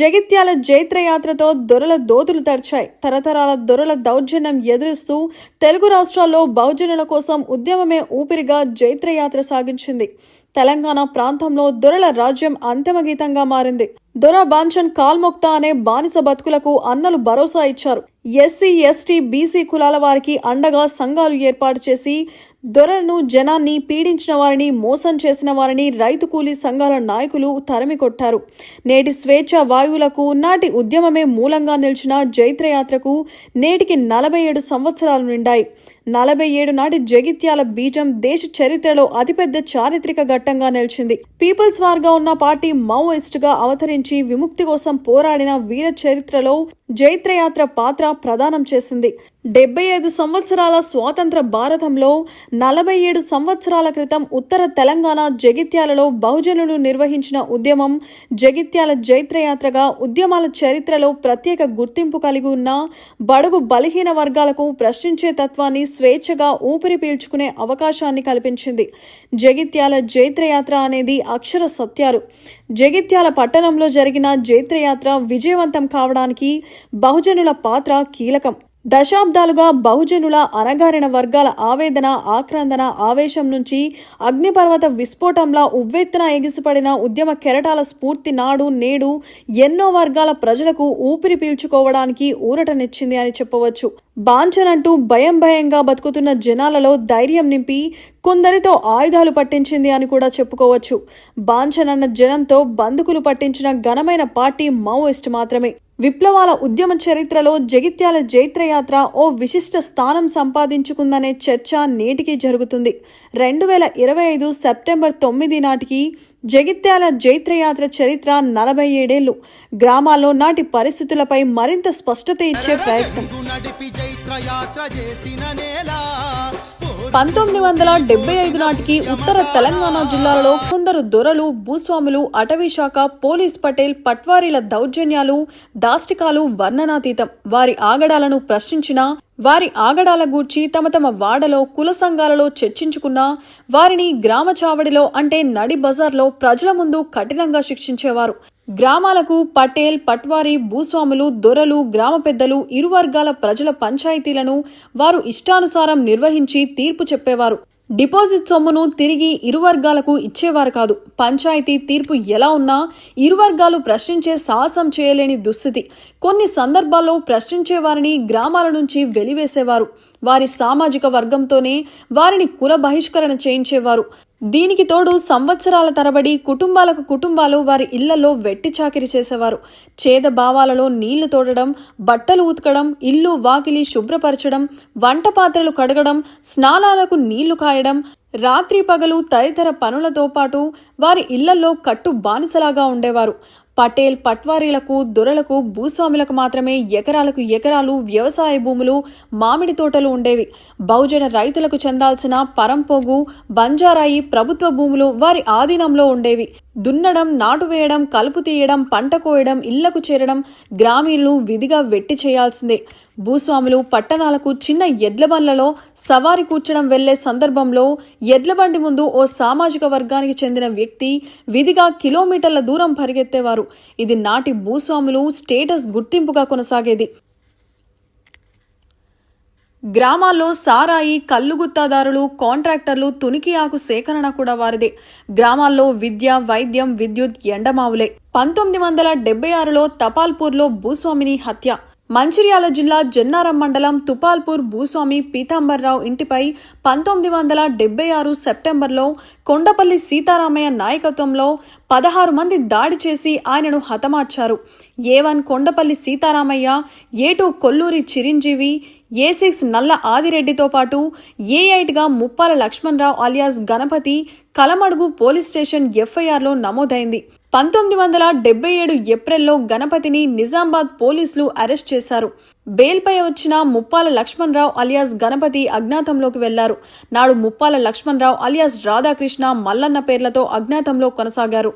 జగిత్యాల జైత్రయాత్రతో దొరల దోతులు తెరిచాయి. తరతరాల దొరల దౌర్జన్యం ఎదురిస్తూ తెలుగు రాష్ట్రాల్లో బహుజనుల కోసం ఉద్యమమే ఊపిరిగా జైత్రయాత్ర సాగించింది. తెలంగాణ ప్రాంతంలో దొరల రాజ్యం అంతిమగీతంగా మారింది. దొర బాంఛన్ కాల్మొక్తా అనే బానిస బతుకులకు అన్నలు భరోసా ఇచ్చారు. ఎస్సీ ఎస్టీ బీసీ కులాల వారికి అండగా సంఘాలు ఏర్పాటు చేసి దొరలను జనాన్ని పీడించిన వారిని మోసం చేసిన వారిని రైతు కూలీ సంఘాల నాయకులు తరిమి కొట్టారు నేటి స్వేచ్ఛ వాయువులకు నాటి ఉద్యమమే మూలంగా నిలిచిన జైత్రయాత్రకు నేటికి నలభై ఏడు సంవత్సరాలు నిండాయి. నలభై ఏడు నాటి జగిత్యాల బీజం దేశ చరిత్రలో అతిపెద్ద చారిత్రక ఘట్టంగా నిలిచింది. పీపుల్స్ వార్గా ఉన్న పార్టీ మావోయిస్టుగా అవతరించి విముక్తి కోసం పోరాడిన వీర చరిత్రలో జైత్రయాత్ర పాత్ర ప్రదానం చేసింది. డెబ్బై ఐదు సంవత్సరాల స్వాతంత్ర భారతంలో నలభై ఏడు సంవత్సరాల క్రితం ఉత్తర తెలంగాణ జగిత్యాలలో బహుజనులు నిర్వహించిన ఉద్యమం జగిత్యాల జైత్రయాత్రగా ఉద్యమాల చరిత్రలో ప్రత్యేక గుర్తింపు కలిగి ఉన్న బడుగు బలహీన వర్గాలకు ప్రశ్నించే తత్వాన్ని స్వేచ్ఛగా ఊపిరి పీల్చుకునే అవకాశాన్ని కల్పించింది. జగిత్యాల జైత్రయాత్ర అనేది అక్షర సత్యాలు. జగిత్యాల పట్టణంలో జరిగిన జైత్రయాత్ర విజయవంతం కావడానికి బహుజనుల పాత్ర కీలకం. దశాబ్దాలుగా బహుజనుల అణగారిన వర్గాల ఆవేదన ఆక్రందన ఆవేశం నుంచి అగ్నిపర్వత విస్ఫోటంలా ఉవ్వెత్తున ఎగిసిపడిన ఉద్యమ కెరటాల స్ఫూర్తి నాడు నేడు ఎన్నో వర్గాల ప్రజలకు ఊపిరి పీల్చుకోవడానికి ఊరటనిచ్చింది అని చెప్పవచ్చు. బాంఛనంటూ భయం భయంగా బతుకుతున్న జనాలలో ధైర్యం నింపి కొందరితో ఆయుధాలు పట్టించింది అని కూడా చెప్పుకోవచ్చు. బాంఛనన్న జనంతో బందుకులు పట్టించిన ఘనమైన పార్టీ మావోయిస్ట్ మాత్రమే. విప్లవాల ఉద్యమ చరిత్రలో జగిత్యాల జైత్రయాత్ర ఓ విశిష్ట స్థానం సంపాదించుకుందనే చర్చ నేటికి జరుగుతుంది. రెండు వేల ఇరవై ఐదు సెప్టెంబర్ తొమ్మిది నాటికి జగిత్యాల జైత్రయాత్ర చరిత్ర నలభై ఏడేళ్ళు. గ్రామాల్లో నాటి పరిస్థితులపై మరింత స్పష్టత ఇచ్చే ప్రయత్నం. యాత్ర పంతొమ్మిది వందల డెబ్బై ఐదు నాటికి ఉత్తర తెలంగాణ జిల్లాలలో కొందరు దొరలు భూస్వాములు అటవీ శాఖ పోలీస్ పటేల్ పట్వారీల దౌర్జన్యాలు దాష్టికాలు వర్ణనాతీతం. వారి ఆగడాలను ప్రశ్నించిన వారి ఆగడాల గూర్చి తమ తమ వాడలో కుల సంఘాలలో చర్చించుకున్నా వారిని గ్రామ చావడిలో అంటే నడి బజార్లో ప్రజల ముందు కఠినంగా శిక్షించేవారు. గ్రామాలకు పటేల్ పట్వారి భూస్వాములు దొరలు గ్రామ పెద్దలు ఇరు వర్గాల ప్రజల పంచాయతీలను వారు ఇష్టానుసారం నిర్వహించి తీర్పు చెప్పేవారు. డిపాజిట్ సొమ్మును తిరిగి ఇరు వర్గాలకు ఇచ్చేవారు కాదు. పంచాయతీ తీర్పు ఎలా ఉన్నా ఇరు వర్గాలు ప్రశ్నించే సాహసం చేయలేని దుస్థితి. కొన్ని సందర్భాల్లో ప్రశ్నించే వారిని గ్రామాల నుంచి వెలివేసేవారు. వారి సామాజిక వర్గంతోనే వారిని కుల బహిష్కరణ చేయించేవారు. దీనికి తోడు సంవత్సరాల తరబడి కుటుంబాలకు కుటుంబాలు వారి ఇళ్ళలో వెట్టి చాకిరి చేసేవారు. చేద భావాలలో నీళ్ళు తోడడం బట్టలు ఉతకడం ఇల్లు వాకిలి శుభ్రపరచడం వంట పాత్రలు కడగడం స్నానాలకు నీళ్ళు కాయడం రాత్రి పగలు తదితర పనులతో పాటు వారి ఇళ్ళలో కట్టు బానిసలాగా ఉండేవారు. పటేల్ పట్వారీలకు దొరలకు భూస్వాములకు మాత్రమే ఎకరాలకు ఎకరాలు వ్యవసాయ భూములు మామిడి తోటలు ఉండేవి. బహుజన రైతులకు చెందాల్సిన పరంపోగు బంజారాయి ప్రభుత్వ భూములు వారి ఆధీనంలో ఉండేవి. దున్నడం నాటు వేయడం కలుపు తీయడం పంట కోయడం ఇళ్ళకు చేరడం గ్రామీణులు విధిగా వెట్టి చేయాల్సిందే. భూస్వాములు పట్టణాలకు చిన్న ఎడ్లబండ్లలో సవారి కూర్చడం వెళ్ళే సందర్భంలో ఎడ్లబండి ముందు ఓ సామాజిక వర్గానికి చెందిన వ్యక్తి విధిగా కిలోమీటర్ల దూరం పరిగెత్తేవారు. ఇది నాటి భూస్వాములు స్టేటస్ గుర్తింపుగా కొనసాగేది. గ్రామాల్లో సారాయి కల్లుగుత్తాదారులు కాంట్రాక్టర్లు తునికి ఆకు సేకరణ కూడా వారిదే. గ్రామాల్లో విద్య వైద్యం విద్యుత్ ఎండమావులే. పంతొమ్మిది వందల డెబ్బై ఆరులో తపాల్పూర్లో భూస్వామిని హత్య. మంచిర్యాల జిల్లా జన్నారం మండలం తుపాల్పూర్ భూస్వామి పీతాంబర్రావు ఇంటిపై పంతొమ్మిది వందల డెబ్బై ఆరు సెప్టెంబర్లో కొండపల్లి సీతారామయ్య నాయకత్వంలో పదహారు మంది దాడి చేసి ఆయనను హతమార్చారు. A one Kondapalli Seetharamaiah A two Kolluri Chiranjeevi A six Nalla ఆదిరెడ్డితో పాటు A ఎయిట్గా Muppala Lakshmana Rao alias Ganapathi Kalamadugu police station ఎఫ్ఐఆర్లో నమోదైంది. పంతొమ్మిది వందల డెబ్బై ఏడు ఏప్రిల్లో గణపతిని నిజామాబాద్ పోలీసులు అరెస్ట్ చేశారు. బెయిల్పై వచ్చిన ముప్పాల లక్ష్మణరావు అలియాస్ గణపతి అజ్ఞాతంలోకి వెళ్ళారు. నాడు ముప్పాల లక్ష్మణరావు అలియాస్ రాధాకృష్ణ మల్లన్న పేర్లతో అజ్ఞాతంలో కొనసాగారు.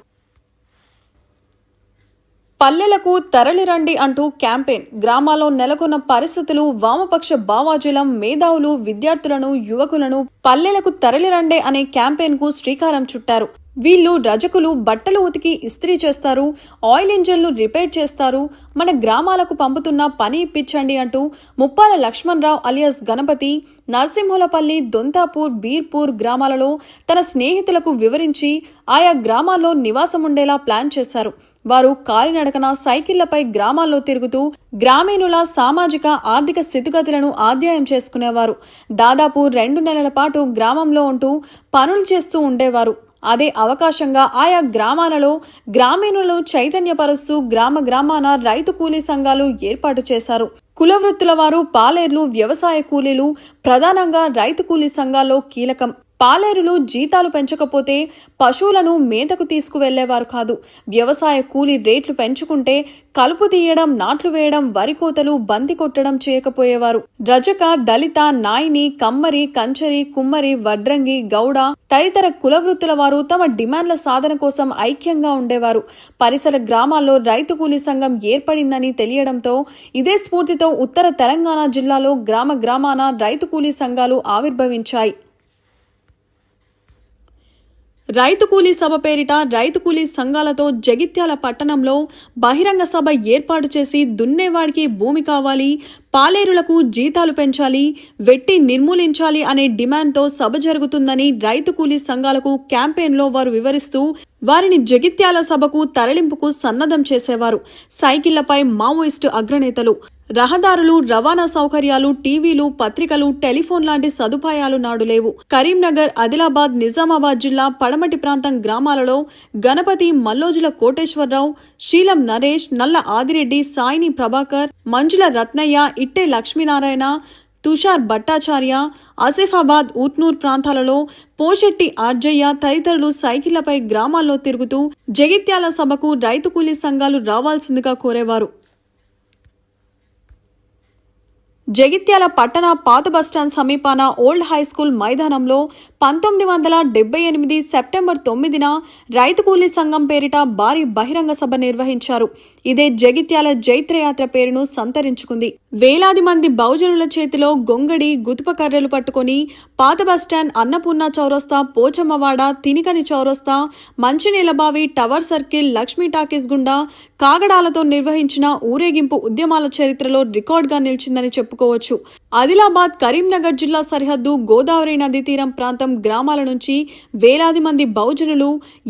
పల్లెలకు తరలిరండి అంటూ క్యాంపెయిన్. గ్రామాల్లో నెలకొన్న పరిస్థితులు వామపక్ష భావాజలం మేధావులు విద్యార్థులను యువకులను పల్లెలకు తరలిరండే అనే క్యాంపెయిన్కు శ్రీకారం చుట్టారు. వీళ్ళు రజకులు బట్టలు ఉతికి ఇస్త్రీ చేస్తారు ఆయిల్ ఇంజన్లు రిపేర్ చేస్తారు మన గ్రామాలకు పంపుతున్న పని ఇప్పించండి అంటూ ముప్పాల లక్ష్మణరావు అలియాస్ గణపతి నరసింహులపల్లి దొంతాపూర్ బీర్పూర్ గ్రామాలలో తన స్నేహితులకు వివరించి ఆయా గ్రామాల్లో నివాసం ఉండేలా ప్లాన్ చేశారు. వారు కాలినడకన సైకిళ్ళపై గ్రామాల్లో తిరుగుతూ గ్రామీణుల సామాజిక ఆర్థిక స్థితిగతులను ఆధ్యాయం చేసుకునేవారు. దాదాపు రెండు నెలల పాటు గ్రామంలో ఉంటూ పనులు చేస్తూ ఉండేవారు. అదే అవకాశంగా ఆయా గ్రామాలలో గ్రామీణులు చైతన్యపరుస్తూ గ్రామ గ్రామాన రైతు కూలీ సంఘాలు ఏర్పాటు చేశారు. కుల వృత్తుల వారు పాలేర్లు వ్యవసాయ కూలీలు ప్రధానంగా రైతు కూలీ సంఘాల్లో కీలకం. పాలేరులు జీతాలు పెంచకపోతే పశువులను మేతకు తీసుకువెళ్ళేవారు కాదు. వ్యవసాయ కూలీ రేట్లు పెంచుకుంటే కలుపు తీయడం నాట్లు వేయడం వరి కోతలు బంతి కొట్టడం చేయకపోయేవారు. రజక దళిత నాయిని కమ్మరి కంచరి కుమ్మరి వడ్రంగి గౌడ తదితర కుల వృత్తుల వారు తమ డిమాండ్ల సాధన కోసం ఐక్యంగా ఉండేవారు. పరిసర గ్రామాల్లో రైతు కూలీ సంఘం ఏర్పడిందని తెలియడంతో ఇదే స్ఫూర్తితో ఉత్తర తెలంగాణ జిల్లాలో గ్రామ గ్రామాన రైతు కూలీ సంఘాలు ఆవిర్భవించాయి. రైతు కూలీ సభ పేరిట రైతు కూలీ సంఘాలతో జగిత్యాల పట్టణంలో బహిరంగ సభ ఏర్పాటు చేసి దున్నేవాడికి భూమి కావాలి పాలేరులకు జీతాలు పెంచాలి వెట్టి నిర్మూలించాలి అనే డిమాండ్తో సభ జరుగుతుందని రైతు కూలీ సంఘాలకు క్యాంపెయిన్లో వారు వివరిస్తూ వారిని జగిత్యాల సభకు తరలింపుకు సన్నద్ధం చేసేవారు. సైకిళ్ళపై మావోయిస్టు అగ్రనేతలు రహదారులు రవాణా సౌకర్యాలు టీవీలు పత్రికలు టెలిఫోన్ లాంటి సదుపాయాలు నాడు లేవు. కరీంనగర్ ఆదిలాబాద్ నిజామాబాద్ జిల్లా పడమటి ప్రాంతం గ్రామాలలో గణపతి మల్లోజుల కోటేశ్వరరావు శీలం నరేష్ నల్ల ఆదిరెడ్డి సాయిని ప్రభాకర్ మంజుల రత్నయ్య ఇట్టే లక్ష్మీనారాయణ తుషార్ భట్టాచార్య ఆసిఫాబాద్ ఉట్నూర్ ప్రాంతాలలో పోషెట్టి ఆర్జయ్య తదితరులు సైకిళ్ళపై గ్రామాల్లో తిరుగుతూ జగిత్యాల సభకు రైతు కూలీ సంఘాలు రావాల్సిందిగా కోరేవారు. జగిత్యాల పట్టణ పాత బస్టాండ్ సమీపాన ఓల్డ్ హై స్కూల్ మైదానంలో పంతొమ్మిది వందల డెబ్బై ఎనిమిది సెప్టెంబర్ తొమ్మిదిన రైతు కూలీ సంఘం పేరిట భారీ బహిరంగ సభ నిర్వహించారు. ఇదే జగిత్యాల జైత్రయాత్ర పేరును సంతరించుకుంది. వేలాది మంది బహుజనుల చేతిలో గొంగడి గుతుప కర్రలు పట్టుకొని పాత బస్టాండ్ అన్నపూర్ణ చౌరస్తా పోచమ్మవాడ తినికని చౌరస్తా Manchineelabavi tower circle Lakshmi talkies గుండా కాగడాలతో నిర్వహించిన ఊరేగింపు ఉద్యమాల చరిత్రలో రికార్డుగా నిలిచిందని చెప్పుకోవచ్చు. ఆదిలాబాద్ కరీంనగర్ జిల్లా సరిహద్దు గోదావరి నదీ తీరం ప్రాంతం గ్రామాల నుంచి వేలాది మంది బహుజనులు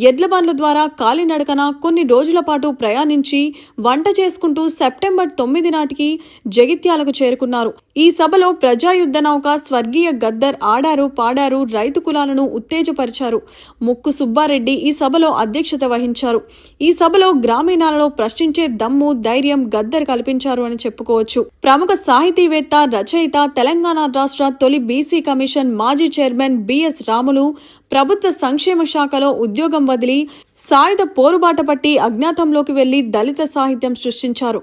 ఎడ్ల బండ్ల ద్వారా కాలినడకన కొన్ని రోజుల పాటు ప్రయాణించి వంట చేసుకుంటూ సెప్టెంబర్ తొమ్మిది నాటికి జగిత్యాలకు చేరుకున్నారు. ఈ సభలో ప్రజాయుద్ధ నౌక స్వర్గీయ గద్దర్ ఆడారు పాడారు రైతు కులాలను ఉత్తేజపరిచారు. ముక్కు సుబ్బారెడ్డి ఈ సభలో అధ్యక్షత వహించారు. ఈ సభలో గ్రామీణాలలో ప్రశ్నించే దమ్ము ధైర్యం గద్దర్ కల్పించారు అని చెప్పుకోవచ్చు. ప్రముఖ సాహితీవేత్త రచయిత తెలంగాణ రాష్ట్ర తొలి బీసీ కమిషన్ మాజీ చైర్మన్ బిఎస్ రాములు ప్రభుత్వ సంక్షేమ శాఖలో ఉద్యోగం వదిలి సాయుధ పోరుబాట పట్టి అజ్ఞాతంలోకి వెళ్ళి దళిత సాహిత్యం సృష్టించారు.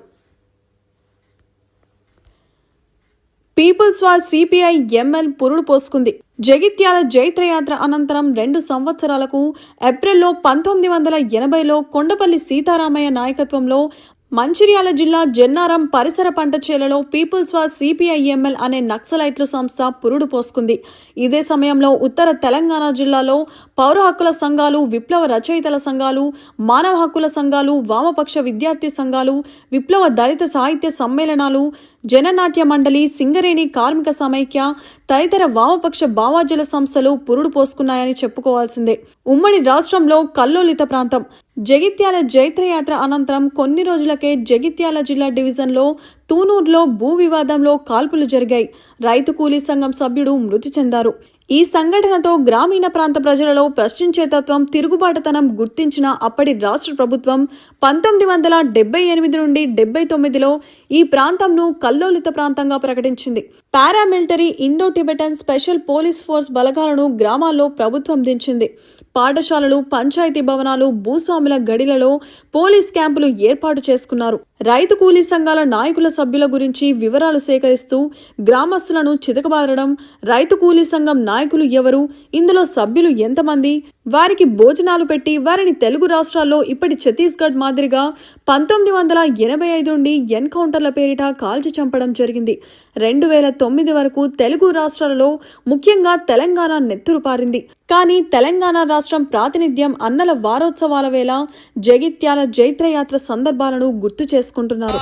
పీపుల్స్ వార్ సిపిఐ ఎంఎల్ పురుడు పోసుకుంది. జగిత్యాల జైత్రయాత్ర అనంతరం రెండు సంవత్సరాలకు ఏప్రిల్లో పంతొమ్మిది వందల ఎనభైలో కొండపల్లి సీతారామయ్య నాయకత్వంలో మంచిర్యాల జిల్లా జన్నారం పరిసర పంట చేలలో పీపుల్స్ వార్ సిపిఐఎంఎల్ అనే నక్సలైట్లు సంస్థ పురుడు పోసుకుంది. ఇదే సమయంలో ఉత్తర తెలంగాణ జిల్లాలో పౌర హక్కుల సంఘాలు విప్లవ రచయితల సంఘాలు మానవ హక్కుల సంఘాలు వామపక్ష విద్యార్థి సంఘాలు విప్లవ దళిత సాహిత్య సమ్మేళనాలు జననాట్య మండలి సింగరేణి కార్మిక సమైక్య తదితర వామపక్ష భావాజల సంస్థలు పురుడు పోసుకున్నాయని చెప్పుకోవాల్సిందే. ఉమ్మడి రాష్ట్రంలో కల్లోలిత ప్రాంతం. జగిత్యాల జైత్రయాత్ర అనంతరం కొన్ని రోజులకే జగిత్యాల జిల్లా డివిజన్లో తూనూరులో భూ వివాదంలో కాల్పులు జరిగాయి. రైతు కూలీ సంఘం సభ్యుడు మృతి చెందారు. ఈ సంఘటనతో గ్రామీణ ప్రాంత ప్రజలలో ప్రశ్నించే తత్వం తిరుగుబాటుతనం గుర్తించిన అప్పటి రాష్ట్ర ప్రభుత్వం పంతొమ్మిది వందల డెబ్బై ఎనిమిది నుండి డెబ్బై తొమ్మిదిలో ఈ ప్రాంతంను కల్లోలిత ప్రాంతంగా ప్రకటించింది. Paramilitary Indo Tibetan special police force బలగాలను గ్రామాల్లో ప్రభుత్వం దించింది. పాఠశాలలు పంచాయతీ భవనాలు భూస్వాముల గడిలలో పోలీస్ క్యాంపులు ఏర్పాటు చేసుకున్నారు. రైతు కూలీ సంఘాల నాయకుల సభ్యుల గురించి వివరాలు సేకరిస్తూ గ్రామస్తులను చితకబారడం రైతు కూలీ సంఘం నాయకులు ఎవరు ఇందులో సభ్యులు ఎంతమంది వారికి భోజనాలు పెట్టి వారిని తెలుగు రాష్ట్రాల్లో ఇప్పటి ఛత్తీస్గఢ్ మాదిరిగా పంతొమ్మిది వందల ఎనభై ఐదు నుండి ఎన్కౌంటర్ల పేరిట కాల్చి చంపడం జరిగింది. రెండు వేల తొమ్మిది వరకు తెలుగు రాష్ట్రాలలో ముఖ్యంగా తెలంగాణ నెత్తురు పారింది. కానీ తెలంగాణ రాష్ట్రం ప్రాతినిధ్యం అన్నల వారోత్సవాల వేళ జగిత్యాల జైత్రయాత్ర సందర్భాలను గుర్తు చేసుకుంటున్నారు.